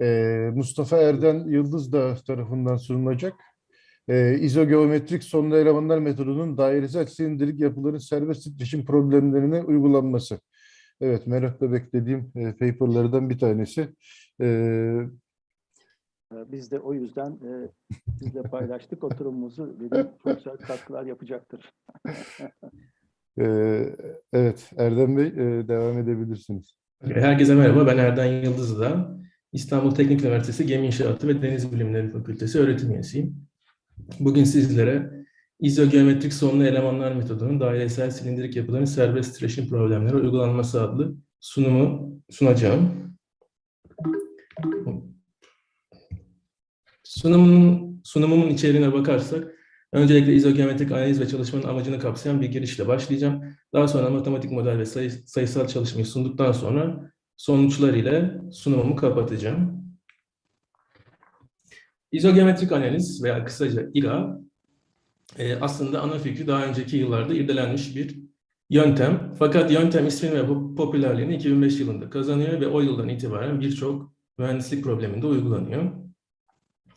Ee, Mustafa Erden Yıldız da tarafından sunulacak. Ee, izogeometrik sonlu elemanlar metodunun dairesel silindirik yapıların serbest titreşim problemlerine uygulanması. Evet, merakla beklediğim e, paperlardan bir tanesi. Ee, Biz de o yüzden e, sizle paylaştık oturumumuzu. Dedim çok güzel katkılar yapacaktır. e, evet, Erdem Bey e, devam edebilirsiniz. Herkese merhaba, ben Erden Yıldız'da İstanbul Teknik Üniversitesi Gemi İnşaatı ve Deniz Bilimleri Fakültesi öğretim üyesiyim. Bugün sizlere izogeometrik sonlu elemanlar metodunun dairesel silindirik yapıların serbest titreşim problemleri uygulanması adlı sunumu sunacağım. Sunumun, sunumumun içeriğine bakarsak, öncelikle izogeometrik analiz ve çalışmanın amacını kapsayan bir girişle başlayacağım. Daha sonra matematik model ve sayı- sayısal çalışmayı sunduktan sonra sonuçlar ile sunumumu kapatacağım. İzogeometrik analiz veya kısaca İGA e, aslında ana fikri daha önceki yıllarda irdelenmiş bir yöntem. Fakat yöntem ismini ve pop- popülerliğini 2005 yılında kazanıyor ve o yıldan itibaren birçok mühendislik probleminde uygulanıyor.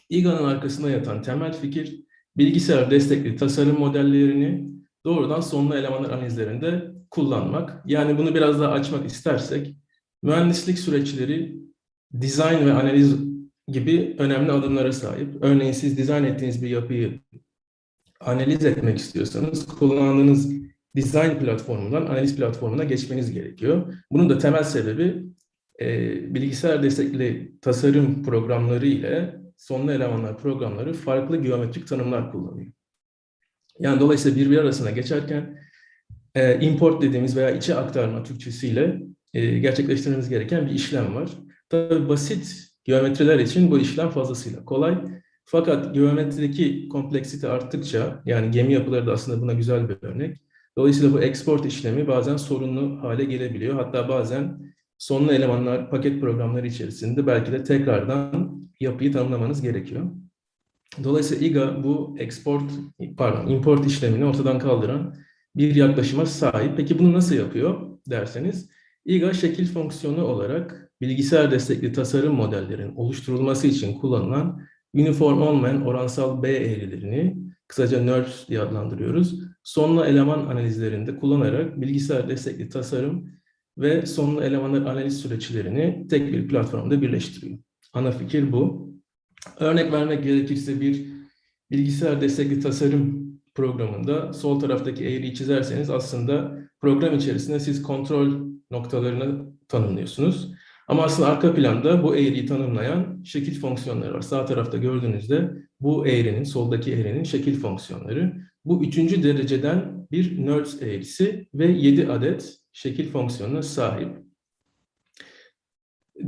İGA'nın arkasında yatan temel fikir, bilgisayar destekli tasarım modellerini doğrudan sonlu elemanlar analizlerinde kullanmak. Yani bunu biraz daha açmak istersek, mühendislik süreçleri dizayn ve analiz gibi önemli adımlara sahip. Örneğin siz dizayn ettiğiniz bir yapıyı analiz etmek istiyorsanız kullandığınız dizayn platformundan analiz platformuna geçmeniz gerekiyor. Bunun da temel sebebi e, bilgisayar destekli tasarım programları ile sonlu elemanlar programları farklı geometrik tanımlar kullanıyor. Yani dolayısıyla birbiri arasına geçerken e, import dediğimiz veya içe aktarma Türkçesiyle e, gerçekleştirmemiz gereken bir işlem var. Tabii basit geometriler için bu işlem fazlasıyla kolay. Fakat geometrideki kompleksite arttıkça, yani gemi yapıları da aslında buna güzel bir örnek. Dolayısıyla bu export işlemi bazen sorunlu hale gelebiliyor. Hatta bazen sonlu elemanlar paket programları içerisinde belki de tekrardan yapıyı tanımlamanız gerekiyor. Dolayısıyla IGA bu export, pardon, import işlemini ortadan kaldıran bir yaklaşıma sahip. Peki bunu nasıl yapıyor derseniz, IGA şekil fonksiyonu olarak bilgisayar destekli tasarım modellerinin oluşturulması için kullanılan uniform olmayan oransal B eğrilerini kısaca NURBS diye adlandırıyoruz. Sonlu eleman analizlerinde kullanarak bilgisayar destekli tasarım ve sonlu elemanlar analiz süreçlerini tek bir platformda birleştiriyor. Ana fikir bu. Örnek vermek gerekirse bir bilgisayar destekli tasarım programında sol taraftaki eğriyi çizerseniz aslında program içerisinde siz kontrol noktalarını tanımlıyorsunuz. Ama aslında arka planda bu eğriyi tanımlayan şekil fonksiyonları var. Sağ tarafta gördüğünüzde bu eğrinin, soldaki eğrinin şekil fonksiyonları. Bu üçüncü dereceden bir NURBS eğrisi ve 7 adet şekil fonksiyonuna sahip.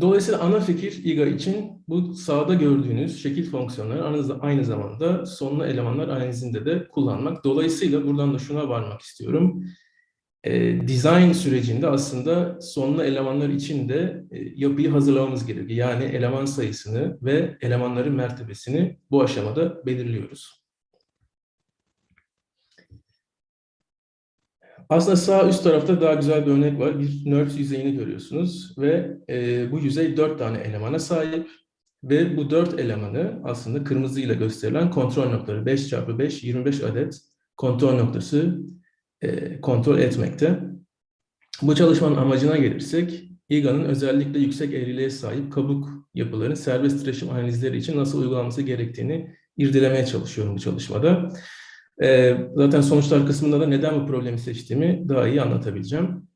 Dolayısıyla ana fikir IGA için bu sağda gördüğünüz şekil fonksiyonları aynı zamanda sonlu elemanlar analizinde de kullanmak. Dolayısıyla buradan da şuna varmak istiyorum. E, design sürecinde aslında sonlu elemanlar için de e, yapıyı hazırlamamız gerekiyor. Yani eleman sayısını ve elemanların mertebesini bu aşamada belirliyoruz. Aslında sağ üst tarafta daha güzel bir örnek var. Bir NURBS yüzeyini görüyorsunuz ve e, bu yüzey dört tane elemana sahip ve bu dört elemanı aslında kırmızıyla gösterilen kontrol noktaları 5 çarpı 5 25 adet kontrol noktası e, kontrol etmekte. Bu çalışmanın amacına gelirsek, IGA'nın özellikle yüksek eğriliğe sahip kabuk yapıların serbest titreşim analizleri için nasıl uygulanması gerektiğini irdelemeye çalışıyorum bu çalışmada. E, zaten sonuçlar kısmında da neden bu problemi seçtiğimi daha iyi anlatabileceğim.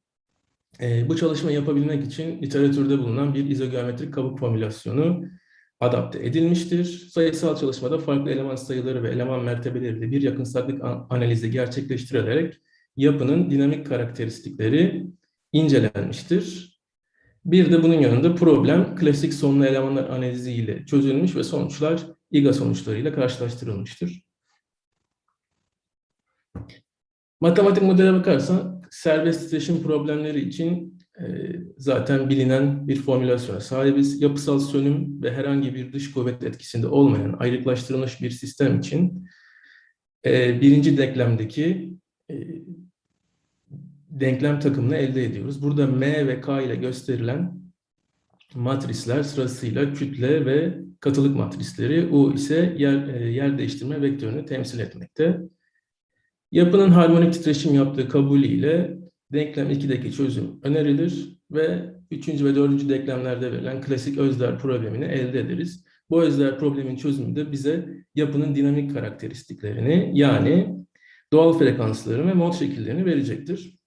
E, bu çalışmayı yapabilmek için literatürde bulunan bir izogeometrik kabuk formülasyonu adapte edilmiştir. Sayısal çalışmada farklı eleman sayıları ve eleman mertebeleriyle bir yakınsaklık an- analizi gerçekleştirilerek yapının dinamik karakteristikleri incelenmiştir. Bir de bunun yanında problem klasik sonlu elemanlar analizi ile çözülmüş ve sonuçlar IGA sonuçlarıyla karşılaştırılmıştır. Matematik modele bakarsan serbest titreşim problemleri için e, zaten bilinen bir formülasyona sahibiz. Yapısal sönüm ve herhangi bir dış kuvvet etkisinde olmayan ayrıklaştırılmış bir sistem için e, birinci denklemdeki e, denklem takımını elde ediyoruz. Burada M ve K ile gösterilen matrisler sırasıyla kütle ve katılık matrisleri. U ise yer, e, yer değiştirme vektörünü temsil etmekte. Yapının harmonik titreşim yaptığı kabulüyle denklem 2'deki çözüm önerilir ve 3. ve 4. denklemlerde verilen klasik özler problemini elde ederiz. Bu özler problemin çözümü de bize yapının dinamik karakteristiklerini yani doğal frekansları ve mod şekillerini verecektir.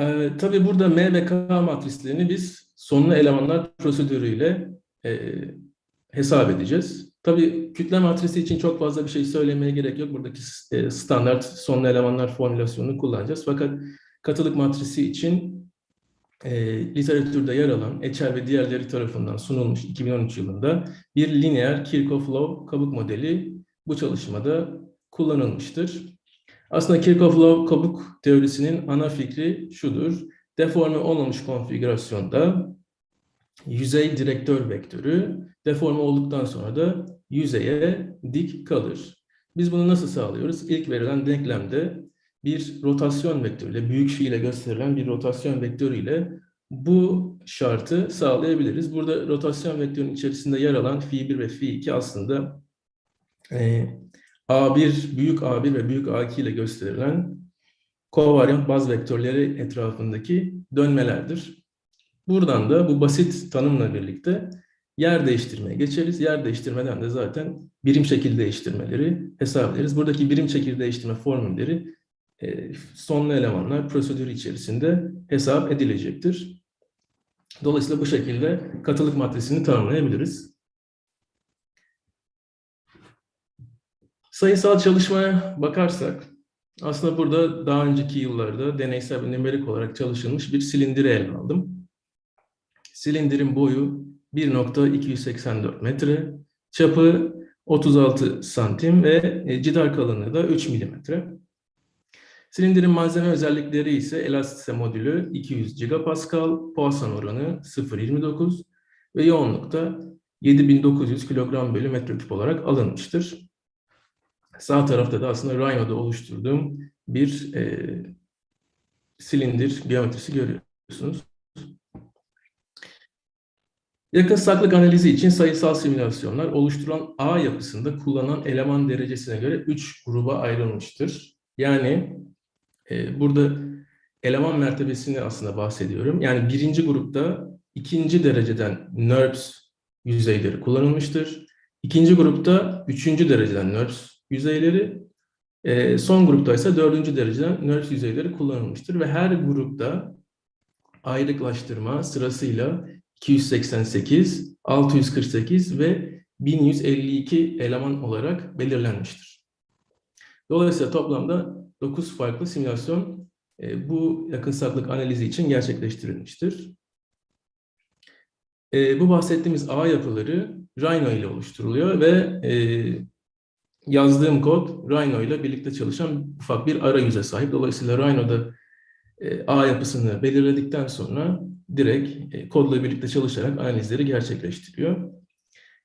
Ee, tabii burada M ve K matrislerini biz sonlu elemanlar prosedürüyle e, hesap edeceğiz. Tabii kütle matrisi için çok fazla bir şey söylemeye gerek yok. Buradaki e, standart sonlu elemanlar formülasyonunu kullanacağız. Fakat katılık matrisi için e, literatürde yer alan Etcher ve diğerleri tarafından sunulmuş 2013 yılında bir lineer Kirchhoff-Low kabuk modeli bu çalışmada kullanılmıştır. Aslında Kirchhoff-Low kabuk teorisinin ana fikri şudur. Deforme olmamış konfigürasyonda yüzey direktör vektörü deforme olduktan sonra da yüzeye dik kalır. Biz bunu nasıl sağlıyoruz? İlk verilen denklemde bir rotasyon vektörüyle, büyük fi ile gösterilen bir rotasyon vektörüyle bu şartı sağlayabiliriz. Burada rotasyon vektörünün içerisinde yer alan fi1 ve fi2 aslında e, A1, büyük A1 ve büyük A2 ile gösterilen kovaryant baz vektörleri etrafındaki dönmelerdir. Buradan da bu basit tanımla birlikte yer değiştirmeye geçeriz. Yer değiştirmeden de zaten birim şekil değiştirmeleri hesap ederiz. Buradaki birim şekil değiştirme formülleri e, sonlu elemanlar prosedürü içerisinde hesap edilecektir. Dolayısıyla bu şekilde katılık matrisini tanımlayabiliriz. Sayısal çalışmaya bakarsak, aslında burada daha önceki yıllarda deneysel ve nümerik olarak çalışılmış bir silindiri ele aldım. Silindirin boyu 1.284 metre, çapı 36 santim ve e, cidar kalınlığı da 3 milimetre. Silindirin malzeme özellikleri ise elastisite modülü 200 gigapascal, Poisson oranı 0.29 ve yoğunlukta 7900 kilogram bölü metreküp olarak alınmıştır. Sağ tarafta da aslında Rhino'da oluşturduğum bir e, silindir geometrisi görüyorsunuz. Yakın saklık analizi için sayısal simülasyonlar oluşturulan A yapısında kullanılan eleman derecesine göre 3 gruba ayrılmıştır. Yani e, burada eleman mertebesini aslında bahsediyorum. Yani birinci grupta ikinci dereceden NURBS yüzeyleri kullanılmıştır. İkinci grupta üçüncü dereceden NURBS yüzeyleri, e, son grupta ise dördüncü dereceden NURBS yüzeyleri kullanılmıştır. Ve her grupta ayrıklaştırma sırasıyla 288, 648 ve 1152 eleman olarak belirlenmiştir. Dolayısıyla toplamda 9 farklı simülasyon e, bu yakınsaklık analizi için gerçekleştirilmiştir. E, bu bahsettiğimiz ağ yapıları Rhino ile oluşturuluyor ve e, yazdığım kod Rhino ile birlikte çalışan ufak bir arayüze sahip. Dolayısıyla Rhino'da e, ağ yapısını belirledikten sonra direkt e, kodla birlikte çalışarak analizleri gerçekleştiriyor.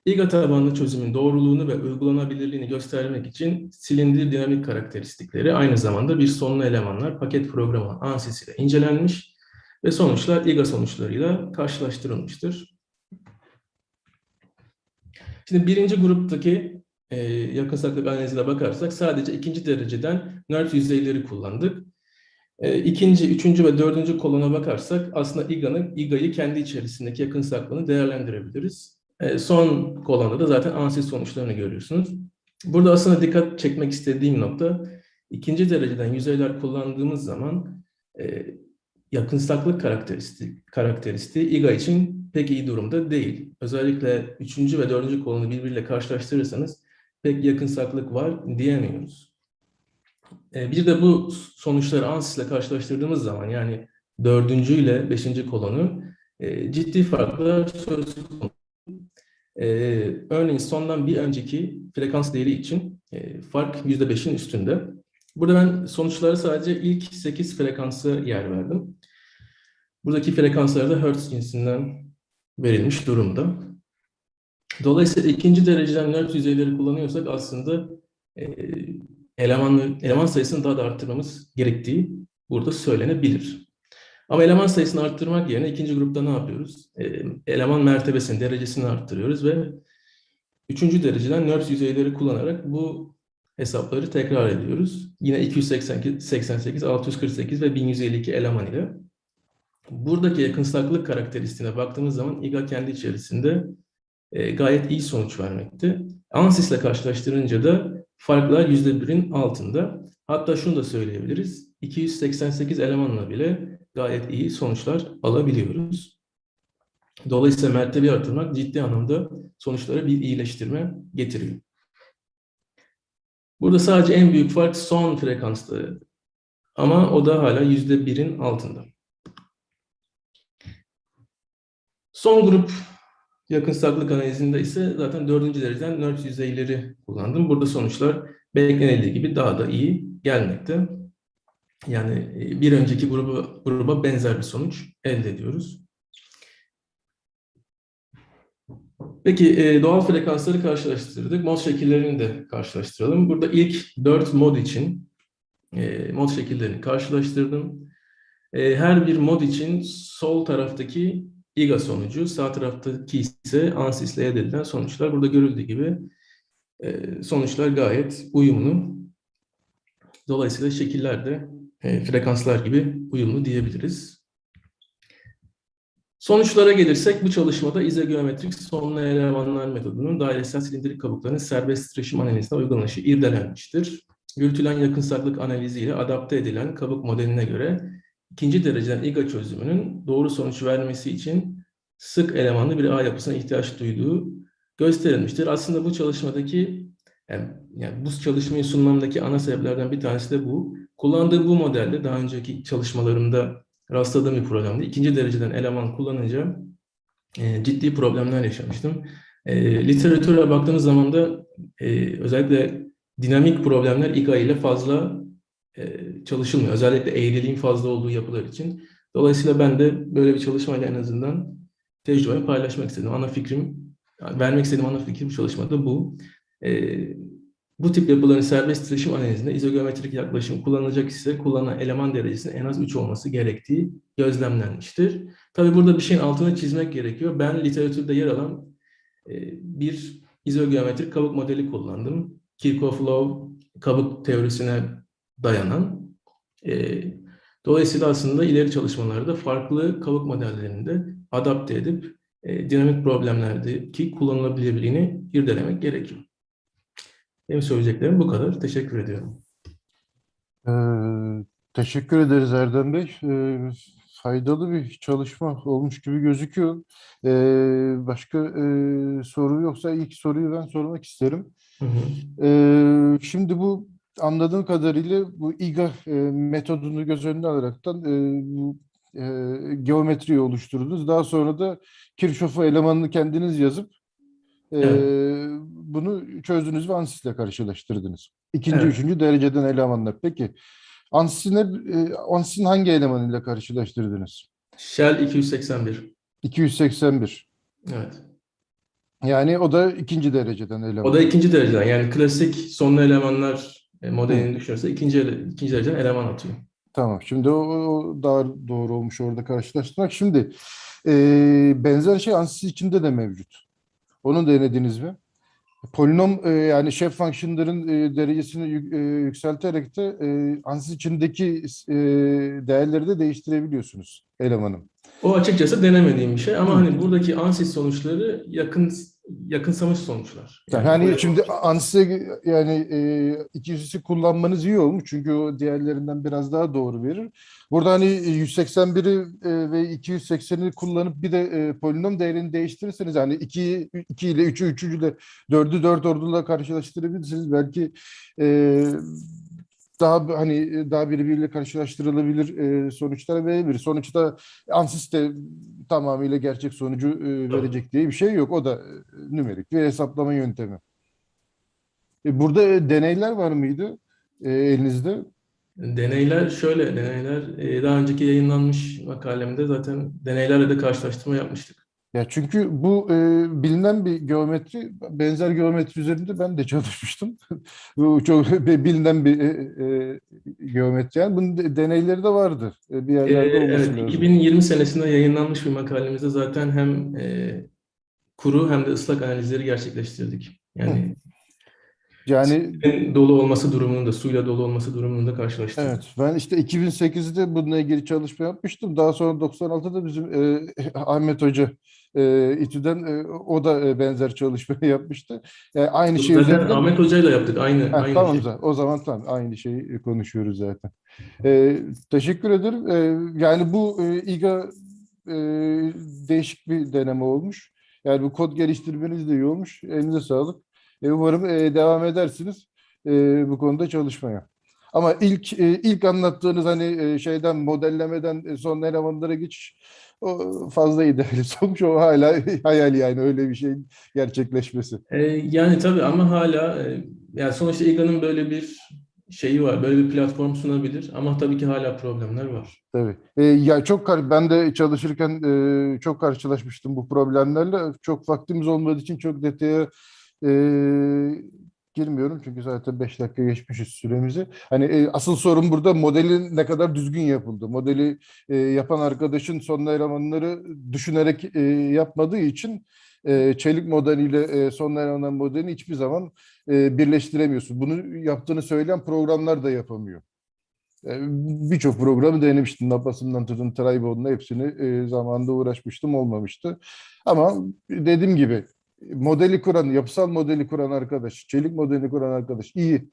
İGA tabanlı çözümün doğruluğunu ve uygulanabilirliğini göstermek için silindir dinamik karakteristikleri aynı zamanda bir sonlu elemanlar paket programı ANSYS ile incelenmiş ve sonuçlar İGA sonuçlarıyla karşılaştırılmıştır. Şimdi birinci gruptaki e, yakın analizine bakarsak sadece ikinci dereceden NERF yüzeyleri kullandık. E, ikinci, üçüncü ve dördüncü kolona bakarsak aslında İGA'nın İGA'yı kendi içerisindeki yakın saklığını değerlendirebiliriz. E, son kolonda da zaten ANSYS sonuçlarını görüyorsunuz. Burada aslında dikkat çekmek istediğim nokta ikinci dereceden yüzeyler kullandığımız zaman e, yakınsaklık karakteristik, karakteristiği İGA için pek iyi durumda değil. Özellikle üçüncü ve dördüncü kolonu birbiriyle karşılaştırırsanız pek yakınsaklık var diyemiyoruz. E, bir de bu sonuçları ANSYS ile karşılaştırdığımız zaman yani dördüncü ile beşinci kolonu e, ciddi farklar söz konusu. Ee, örneğin sondan bir önceki frekans değeri için e, fark %5'in üstünde. Burada ben sonuçları sadece ilk 8 frekansı yer verdim. Buradaki frekanslar da Hertz cinsinden verilmiş durumda. Dolayısıyla ikinci dereceden Hertz yüzeyleri kullanıyorsak aslında e, eleman, eleman sayısını daha da arttırmamız gerektiği burada söylenebilir. Ama eleman sayısını arttırmak yerine ikinci grupta ne yapıyoruz? E, eleman mertebesini, derecesini arttırıyoruz ve üçüncü dereceden NURBS yüzeyleri kullanarak bu hesapları tekrar ediyoruz. Yine 288, 88, 648 ve 1152 eleman ile. Buradaki yakınsaklık karakteristiğine baktığımız zaman İGA kendi içerisinde e, gayet iyi sonuç vermekte. ANSYS ile karşılaştırınca da farklar %1'in altında. Hatta şunu da söyleyebiliriz. 288 elemanla bile gayet iyi sonuçlar alabiliyoruz. Dolayısıyla mertebeyi artırmak ciddi anlamda sonuçlara bir iyileştirme getiriyor. Burada sadece en büyük fark son frekansta ama o da hala %1'in altında. Son grup yakınsaklık analizinde ise zaten dördüncü dereceden NURBS yüzeyleri kullandım. Burada sonuçlar beklenildiği gibi daha da iyi gelmekte. Yani e, bir önceki gruba, gruba benzer bir sonuç elde ediyoruz. Peki e, doğal frekansları karşılaştırdık. Mod şekillerini de karşılaştıralım. Burada ilk dört mod için e, mod şekillerini karşılaştırdım. Her bir mod için sol taraftaki IGA sonucu, sağ taraftaki ise ANSYS ile edilen sonuçlar. Burada görüldüğü gibi e, sonuçlar gayet uyumlu. Dolayısıyla şekiller de e, frekanslar gibi uyumlu diyebiliriz. Sonuçlara gelirsek bu çalışmada izogeometrik sonlu elemanlar metodunun dairesel silindirik kabukların serbest titreşim analizine uygulanışı irdelenmiştir. Yürütülen yakınsaklık analiziyle adapte edilen kabuk modeline göre ikinci dereceden IGA çözümünün doğru sonuç vermesi için sık elemanlı bir ağ yapısına ihtiyaç duyduğu gösterilmiştir. Aslında bu çalışmadaki yani, yani bu çalışmayı sunmamdaki ana sebeplerden bir tanesi de bu. Kullandığım bu modelde daha önceki çalışmalarımda rastladığım bir problemdi. İkinci dereceden eleman kullanınca e, ciddi problemler yaşamıştım. E, literatüre baktığımız zaman da e, özellikle dinamik problemler IGA ile fazla e, çalışılmıyor. Özellikle eğriliğin fazla olduğu yapılar için. Dolayısıyla ben de böyle bir çalışmayla en azından tecrübemi paylaşmak istedim. Ana fikrim, vermek istediğim ana fikir bu çalışmada bu. E, bu tip yapıların serbest titreşim analizinde izogeometrik yaklaşım kullanılacak ise kullanılan eleman derecesinin en az 3 olması gerektiği gözlemlenmiştir. Tabi burada bir şeyin altını çizmek gerekiyor. Ben literatürde yer alan e, bir izogeometrik kabuk modeli kullandım. Kirchhoff-Low kabuk teorisine dayanan. E, dolayısıyla aslında ileri çalışmalarda farklı kabuk modellerini de adapte edip e, dinamik problemlerdeki kullanılabilirliğini irdelemek gerekiyor. Benim söyleyeceklerim bu kadar. Teşekkür ediyorum. Ee, teşekkür ederiz Erdem Bey. Ee, faydalı bir çalışma olmuş gibi gözüküyor. Ee, başka e, soru yoksa ilk soruyu ben sormak isterim. Hı hı. Ee, şimdi bu anladığım kadarıyla bu IGA e, metodunu göz önüne alaraktan e, bu e, geometriyi oluşturdunuz. Daha sonra da Kirchhoff'u elemanını kendiniz yazıp e, Evet. bunu çözdünüz ve ANSYS ile karşılaştırdınız. İkinci, Evet. üçüncü dereceden elemanlar. Peki ANSYS'in, e, ANSYS'in hangi elemanıyla karşılaştırdınız? Shell 281. 281. Evet. Yani o da ikinci dereceden eleman. O da ikinci dereceden. Yani klasik sonlu elemanlar modelini düşünürse ikinci, ikinci dereceden eleman atıyor. Tamam. Şimdi o, o daha doğru olmuş orada karşılaştırmak. Şimdi e, benzer şey ANSYS içinde de mevcut. Onu denediniz mi? Polinom e, yani şef fonksiyonların e, derecesini yük- e, yükselterek de e, ANSYS içindeki e, değerleri de değiştirebiliyorsunuz elemanın. O açıkçası denemediğim bir şey ama hani buradaki ANSYS sonuçları yakın yakınsamış sonuçlar. Yani buraya- şimdi ANSYS'e yani e, ikisi kullanmanız iyi olmuş çünkü o diğerlerinden biraz daha doğru verir. Burada hani 181'i e, ve 280'i kullanıp bir de e, polinom değerini değiştirirseniz yani 2 2 ile 3'ü 3 ile 4'ü 4 orduyla karşılaştırabilirsiniz. Belki e, daha hani daha birbiriyle karşılaştırılabilir e, sonuçlar verebilir. Sonuçta ANSYS de tamamıyla gerçek sonucu e, verecek diye bir şey yok. O da e, nümerik bir hesaplama yöntemi. E, burada e, deneyler var mıydı e, elinizde? Deneyler şöyle, deneyler e, daha önceki yayınlanmış makalemde zaten deneylerle de karşılaştırma yapmıştık. Ya çünkü bu e, bilinen bir geometri, benzer geometri üzerinde ben de çalışmıştım. Bu çok bilinen bir e, e, geometri. Yani bunun de- deneyleri de vardı. E, bir Ee, yerlerde olması evet, lazım. 2020 senesinde yayınlanmış bir makalemizde zaten hem e, kuru hem de ıslak analizleri gerçekleştirdik. Yani Yani dolu olması durumunu da suyla dolu olması durumunu da karşılaştırdık. Evet, ben işte 2008'de bununla ilgili çalışma yapmıştım. Daha sonra 96'da bizim e, Ahmet Hoca e, İTÜ'den e, o da e, benzer çalışma yapmıştı. Yani aynı şey Zaten Ahmet Hoca'yla yaptık aynı Ha, aynı tamam şey. zaten. O zaman tamam aynı şeyi konuşuyoruz zaten. E, teşekkür ederim. E, yani bu e, İGA e, değişik bir deneme olmuş. Yani bu kod geliştirmeniz de iyi olmuş. Elinize sağlık. E, umarım e, devam edersiniz e, bu konuda çalışmaya. Ama ilk e, ilk anlattığınız hani e, şeyden modellemeden e, son elemanlara geçiş o fazla idealist olmuş. O hala hayal yani öyle bir şeyin gerçekleşmesi. Ee, yani tabii ama hala e, yani sonuçta İGA'nın böyle bir şeyi var. Böyle bir platform sunabilir ama tabii ki hala problemler var. Tabii. E, ya çok ben de çalışırken e, çok karşılaşmıştım bu problemlerle. Çok vaktimiz olmadığı için çok detaya e, girmiyorum çünkü zaten 5 dakika geçmişiz süremizi. Hani e, asıl sorun burada modelin ne kadar düzgün yapıldı. Modeli e, yapan arkadaşın son elemanları düşünerek e, yapmadığı için e, çelik modeliyle e, son eleman modelini hiçbir zaman e, birleştiremiyorsun. Bunu yaptığını söyleyen programlar da yapamıyor. E, Birçok programı denemiştim. Napas'ından tutun Trayvon'la hepsini e, zamanında uğraşmıştım olmamıştı. Ama dediğim gibi modeli kuran, yapısal modeli kuran arkadaş, çelik modeli kuran arkadaş iyi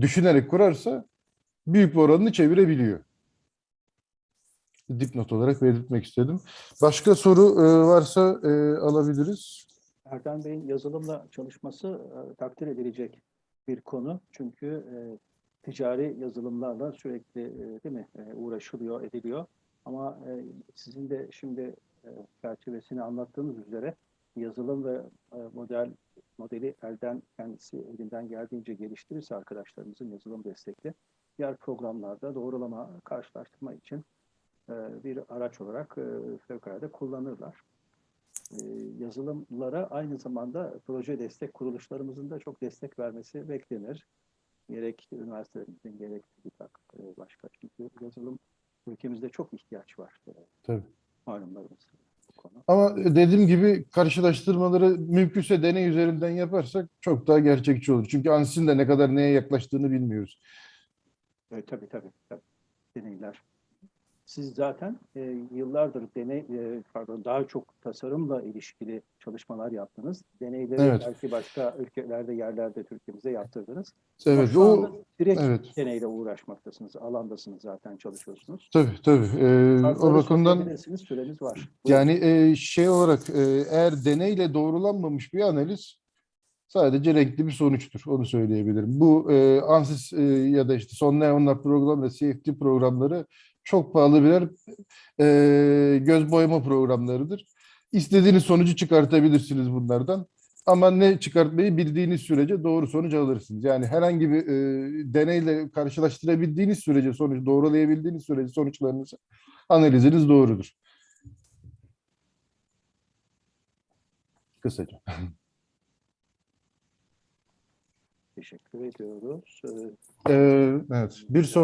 düşünerek kurarsa büyük bir oranını çevirebiliyor. Dipnot olarak belirtmek istedim. Başka soru e, varsa e, alabiliriz. Erden Bey'in yazılımla çalışması e, takdir edilecek bir konu. Çünkü ticari yazılımlarla sürekli değil mi uğraşılıyor, ediliyor. Ama sizin de şimdi çerçevesini anlattığınız üzere yazılım ve e, model modeli elden kendisi elinden geldiğince geliştirirse arkadaşlarımızın yazılım destekli diğer programlarda doğrulama, karşılaştırma için e, bir araç olarak e, fevkalade kullanırlar yazılımlara aynı zamanda proje destek kuruluşlarımızın da çok destek vermesi beklenir. Gerek üniversitelerimizin gerek başka çünkü yazılım ülkemizde çok ihtiyaç var. Tabii. Malumlarımız konu. Ama dediğim gibi karşılaştırmaları mümkünse deney üzerinden yaparsak çok daha gerçekçi olur. Çünkü ANSYS'in de ne kadar neye yaklaştığını bilmiyoruz. E, tabii tabii. tabii. Deneyler. Siz zaten e, yıllardır deney, e, pardon daha çok tasarımla ilişkili çalışmalar yaptınız. Deneyleri Evet. belki başka ülkelerde, yerlerde Türkiye'mizde yaptırdınız. Evet, şu o direkt evet. deneyle uğraşmaktasınız. Alandasınız zaten çalışıyorsunuz. tabii tabii. Ee, o bakımdan Süreniz var. Buyurun. yani e, şey olarak e, eğer deneyle doğrulanmamış bir analiz sadece renkli bir sonuçtur. Onu söyleyebilirim. Bu e, ANSYS e, ya da işte son neonlar program ve CFD programları çok pahalı birer e, göz boyama programlarıdır. İstediğiniz sonucu çıkartabilirsiniz bunlardan. Ama ne çıkartmayı bildiğiniz sürece doğru sonuç alırsınız. Yani herhangi bir e, deneyle karşılaştırabildiğiniz sürece sonuç doğrulayabildiğiniz sürece sonuçlarınızı analiziniz doğrudur. Kısaca. Teşekkür ediyoruz. Ee, evet. Bir son